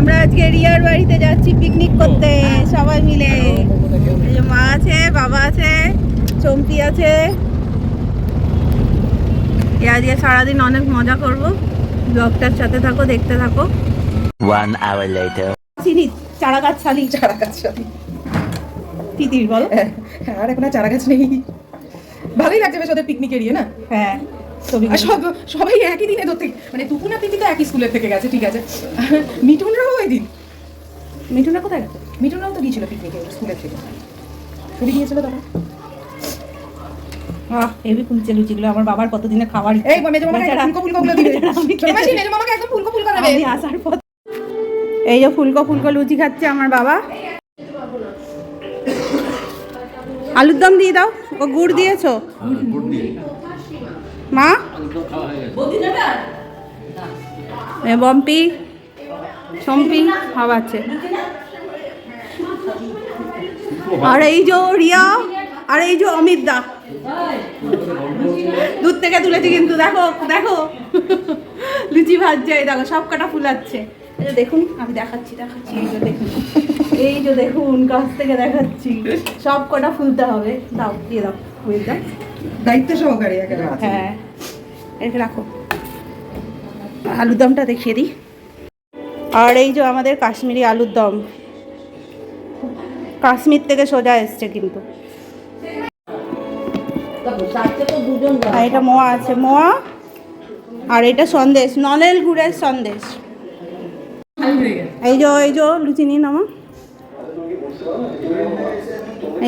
আমরা আজকে রিয়ার বাড়িতে যাচ্ছি পিকনিক করতে। সবাই মিলে। মা আছে বাবা আছে চম্পি আছে। আজকে সারাদিন অনেক মজা করব। ব্লগটার সাথে থাকো দেখতে থাকো। One hour later. চিনি চারা গাছ ছালি চারা গাছ সবই। তিতির বল? হ্যাঁ আর এখন আর চারা গাছ নেই। ভালোই লাগছে বেশ ওদের পিকনিক এরিয়ে না? হ্যাঁ। সব সবাই একই দিনে ধরতে মানে টুকুনা পিপি তো একই স্কুলের থেকে গেছে ঠিক আছে। মিঠুনরাও ওই দিন। মিঠুনা কোথায় গেছে? মিঠুনরাও তো গিয়েছিল পিকনিকে স্কুলের থেকে। ছুটি গিয়েছিল তখন। আহ হেভি ফুলছে লুচিগুলো আমার বাবার কতদিনে খাবার ইচ্ছে। এই মেজো মামাকে ফুলকো ফুলকো গুলো দিবে আমি ছোট মাসি খেতে- মেজো মামাকে একদম ফুলকো ফুলকো দেবে। আমি আসার পর এই যে ফুলকো ফুলকো লুচি খাচ্ছে আমার বাবা। আলুর দম দিয়ে দাও। ও গুড় দিয়েছ? মা? বম্পি সম্পি খাওয়াচ্ছে আর এই যে রিয়া আর এই যে অমিত দা। দূর থেকে তুলেছি কিন্তু দেখো দেখো। লুচি ভাজছে এই দেখো সব কটা ফুলাচ্ছে দেখুন আমি দেখাচ্ছি দেখাচ্ছি এই যে দেখুন। এই যে দেখুন কাছ থেকে দেখাচ্ছি। সব কটা ফুলতে হবে। দাও দিয়ে দাও দায়িত্ব সহকারী হ্যাঁ। এটাকে রাখো। আলুর দমটা দেখিয়ে দিই। আর এই যে আমাদের কাশ্মীরি আলুর দম। কাশ্মীর থেকে সোজা এসছে কিন্তু। এটা মোয়া আছে, মোয়া। আর এটা সন্দেশ নলেল গুড়ের সন্দেশ। এই যে এই যে, লুচি নিন আমার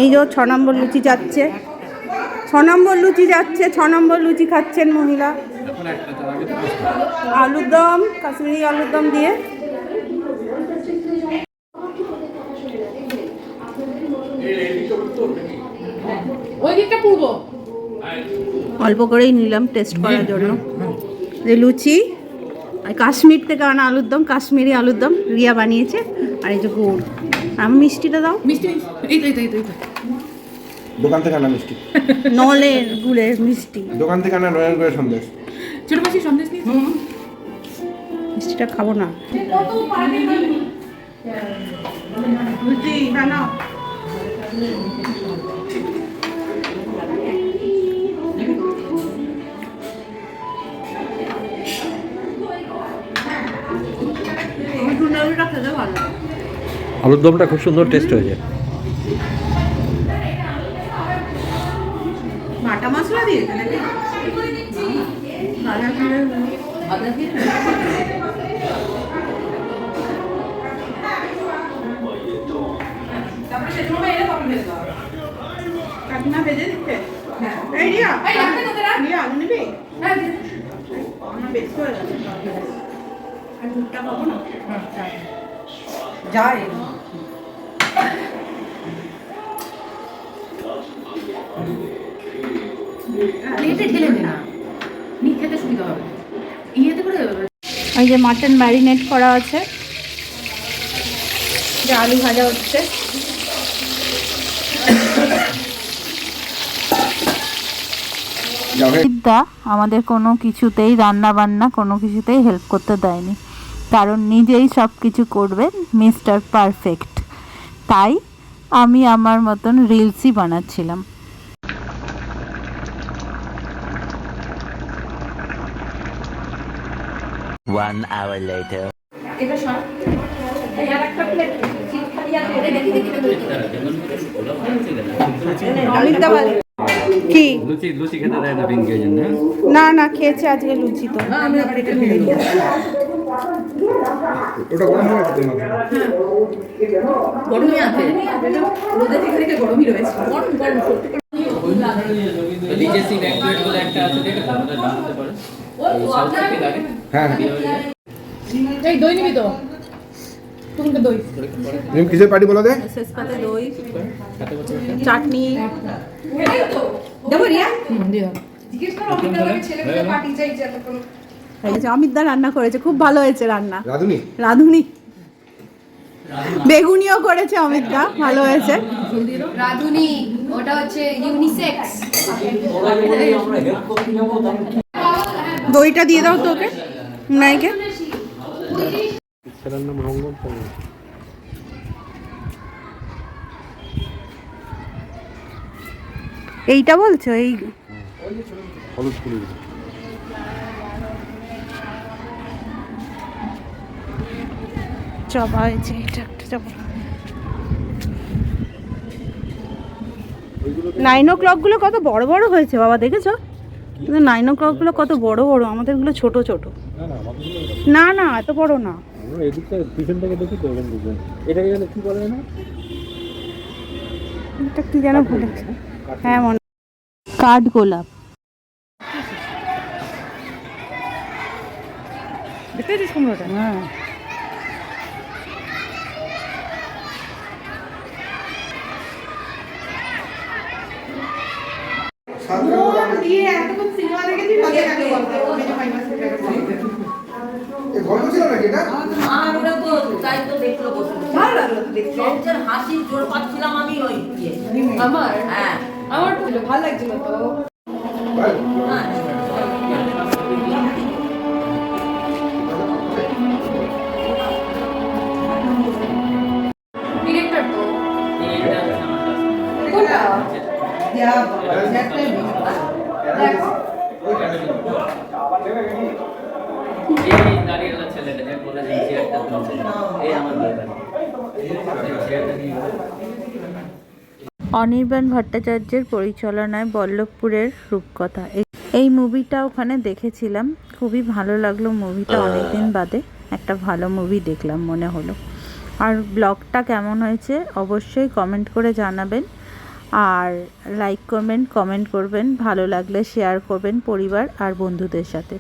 এই যে, ছ নম্বর লুচি যাচ্ছে। ছ নম্বর লুচি যাচ্ছে ছ নম্বর লুচি খাচ্ছেন মহিলা। আলুর দম কাশ্মীরি আলুর দম দিয়ে। অল্প করেই নিলাম টেস্ট করার জন্য। যে লুচি আর কাশ্মীর থেকে আনা আলুর দম কাশ্মীরি আলুর দম রিয়া বানিয়েছে। আর এই যে গুড়। আমি মিষ্টিটা দাও। মিষ্টি এই তো এই তো, এই তো। দোকান থেকে আনা মিষ্টি। নলের গুড়ের মিষ্টি। দোকান থেকে আনা নয়ন করে সন্দেশ। ছোট মাসি সন্দেশ নিয়ে মিষ্টিটা খাব না। হ্যাঁ আলুর দমটা খুব সুন্দর টেস্ট হয়েছে বাটা মশলা দিয়েছে নাকি? ভাজা জিরে কাকিমা ভেজে দিচ্ছে? এই রিয়া রিয়া আলু নিবি? হয়ে আর দুধটা পাবো না? যায়। প্লেটে ঢেলে দে না। নিয়ে খেতে সুবিধা হবে। ইয়েতে করে এই যে মাটন ম্যারিনেট করা আছে। যে আলু ভাজা হচ্ছে। যাও হে বিদ্যা আমাদের কোনো কিছুতেই রান্না বান্না কোনো কিছুতেই হেল্প করতে দেয়নি। কারণ নিজেই সব কিছু করবেন মিস্টার পারফেক্ট তাই আমি আমার মতন রিলসই বানাচ্ছিলাম One hour later. এটা সব এই আর একটা প্লেট খালি আছে দেখি দেখি অমিতা ভালো কি? লুচি লুচি খেতে দেয় না পিঙ্কের জন্য। না না খেয়েছে আজকে লুচি তো। আমি আবার এটা ঢেলে দিই ওটা গরম হয়ে গেছে গরমই আছে। রোদে থেকে থেকে গরমই রয়েছে। গরম গরম সত্যি লিজেসি বলে একটা আছে দেখে আমাদের দাম পারে। সাউথ থেকে লাগে হ্যাঁ। হ্যাঁ এই দই নিবি তো। তুমি তো দই। তুমি কিসের পার্টি বলো দে? দই চাটনি। দেবো রিয়া? হুম জিজ্ঞেস করো অমিতাকে ছেলে পার্টি চাইছে এতক্ষণ। এই যে অমিত দা রান্না করেছে খুব ভালো হয়েছে রান্না। রাধুনি? রাঁধুনি। বেগুনিও করেছে অমিত দা ভালো হয়েছে। রাধুনি। ওটা হচ্ছে ইউনিসেক্স দইটা দিয়ে দাও তোকে নাইকে। ছেলের নাম রঙ্গন এইটা বলছো এই হলুদ ফুলের জবা হয়েছে এটা একটা জবা নাইন ও ক্লকগুলো কত বড় বড় হয়েছে বাবা দেখেছ? কিন্তু নাইন ও ক্লকগুলো কত বড় বড় আমাদেরগুলো ছোট ছোট। না না আমাদের না না এত বড় না। এটা কি যেন ভুলে হ্যাঁ মনে কাঠ গোলাপ দেখতে হ্যাঁ দিয়ে এতক্ষণ সিনেমা দেখেছি ভালো লাগে গল্প ছিল নাকি এটা? আমরা তো তাই তো দেখল বসে। বসে। ভালো লাগল দেখতে। সবচেয়ে হাসির জোর পাচ্ছিলাম আমি ওই ইয়ে। আমার? হ্যাঁ। আমার ভালো লাগছিল তো। হ্যাঁ। এই আমার অনির্বাণ ভট্টাচার্যের পরিচালনায় বল্লভপুরের রূপকথা। এই- এই মুভিটা ওখানে দেখেছিলাম। খুবই ভালো লাগল মুভিটা অনেকদিন বাদে। একটা ভালো মুভি দেখলাম মনে হলো। আর ব্লগটা কেমন হয়েছে অবশ্যই কমেন্ট করে জানাবেন। আর লাইক করবেন কমেন্ট করবেন। ভালো লাগলে শেয়ার করবেন পরিবার আর বন্ধুদের সাথে।